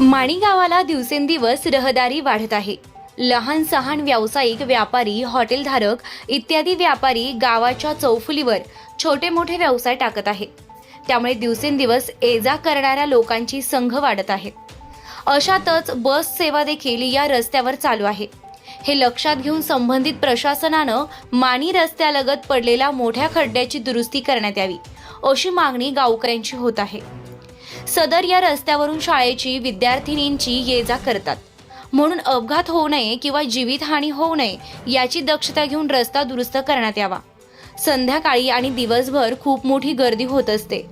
माणी गावाला दिवसेंदिवस रहदारी वाढत आहे. लहान सहान व्यावसायिक व्यापारी हॉटेलधारक इत्यादी व्यापारी गावाच्या चौफुलीवर छोटे मोठे व्यवसाय टाकत आहेत त्यामुळे दिवसेंदिवस ये जा करणाऱ्या लोकांची संघ वाढत आहे. अशातच बस सेवा देखील या रस्त्यावर चालू आहे. हे लक्षात घेऊन संबंधित प्रशासनानं मानी रस्त्यालगत पडलेल्या मोठ्या खड्ड्याची दुरुस्ती करण्यात यावी अशी मागणी गावकऱ्यांची होत आहे. सदर या रस्त्यावरून शाळेची विद्यार्थिनींची ये जा करतात. म्हणून अपघात होऊ नये किंवा जीवितहानी होऊ नये याची दक्षता घेऊन रस्ता दुरुस्त करण्यात यावा. संध्याकाळी आणि दिवसभर खूप मोठी गर्दी होत असते.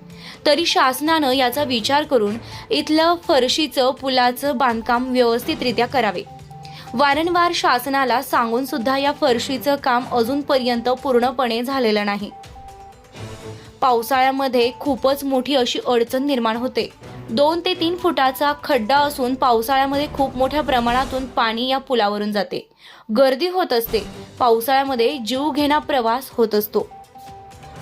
तरी शासनानं याचा विचार करून इथलं फरशीचं पुलाचं बांधकाम व्यवस्थितरित्या करावे. वारंवार शासनाला सांगून सुद्धा या फरशीचं काम अजूनपर्यंत पूर्णपणे झालेलं नाही. पावसाळ्यामध्ये खूपच मोठी अशी अडचण निर्माण होते. दोन ते तीन फुटाचा खड्डा असून पावसाळ्यामध्ये खूप मोठ्या प्रमाणातून पाणी या पुलावरून जाते. गर्दी होत असते. पावसाळ्यामध्ये जीव घेणा प्रवास होत असतो.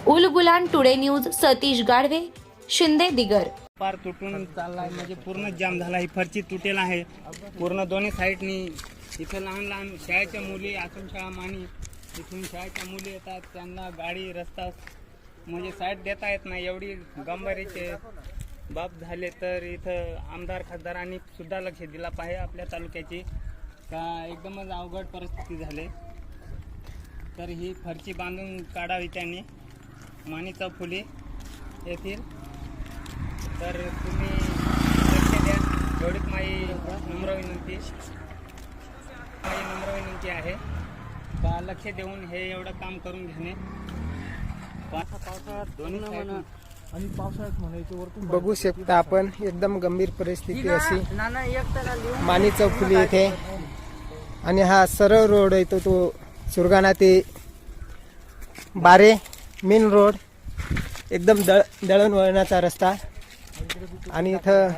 उलगुलान टुडे न्यूज सतीश गाडवे शिंदे दिगर. पार तुटून चाललाय म्हणजे पूर्ण जाम झाला. ही फरची तुटेल आहे. पूर्ण दोन्ही साईडनी इथं लहान लहान शाळेच्या मुली आश्रम शाळा मानी इथून शाळेच्या मुली येतात त्यांना गाडी रस्ता म्हणजे साईड देता येत नाही. एवढी गंभारीचे बाब झाले तर इथं आमदार खासदारांनी सुद्धा लक्ष दिला पाहिजे आपल्या तालुक्याची. का एकदमच अवघड परिस्थिती झाली. तर ही फरची बांधून काढावी त्यांनी. मानीचा फुले येथील. तर तुम्ही लक्ष द्या. एवढीच माझी नम्र विनंती. विनंती आहे. का लक्ष देऊन हे एवढं काम करून घेणे. पावसाळ्यात दोन्ही आणि पावसाळ्यात म्हणायचं वरतून बघू शकता आपण एकदम गंभीर परिस्थिती अशी. मानी चौफुली येथे आणि हा सरळ रोड येतो तो सुरगाणा ते बारे मेन रोड एकदम दळ दळणवळणाचा रस्ता. आणि इथं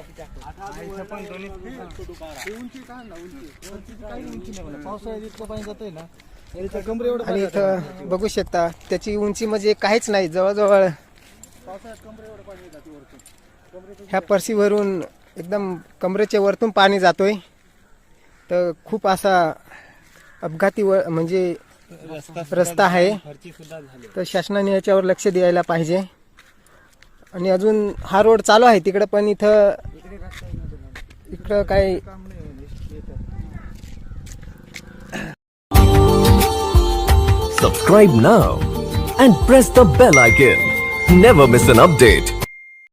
आणि इथं बघू शकता त्याची उंची म्हणजे काहीच नाही जवळजवळ ह्या परशीवरून एकदम कमरेच्या वरतून पाणी जातोय. तर खूप असा अपघाती व म्हणजे रस्ता आहे. तर शासनाने याच्यावर लक्ष द्यायला पाहिजे. आणि अजून हा रोड चालू आहे तिकडं पण इथं इकडं काही subscribe now and press the bell icon never miss an update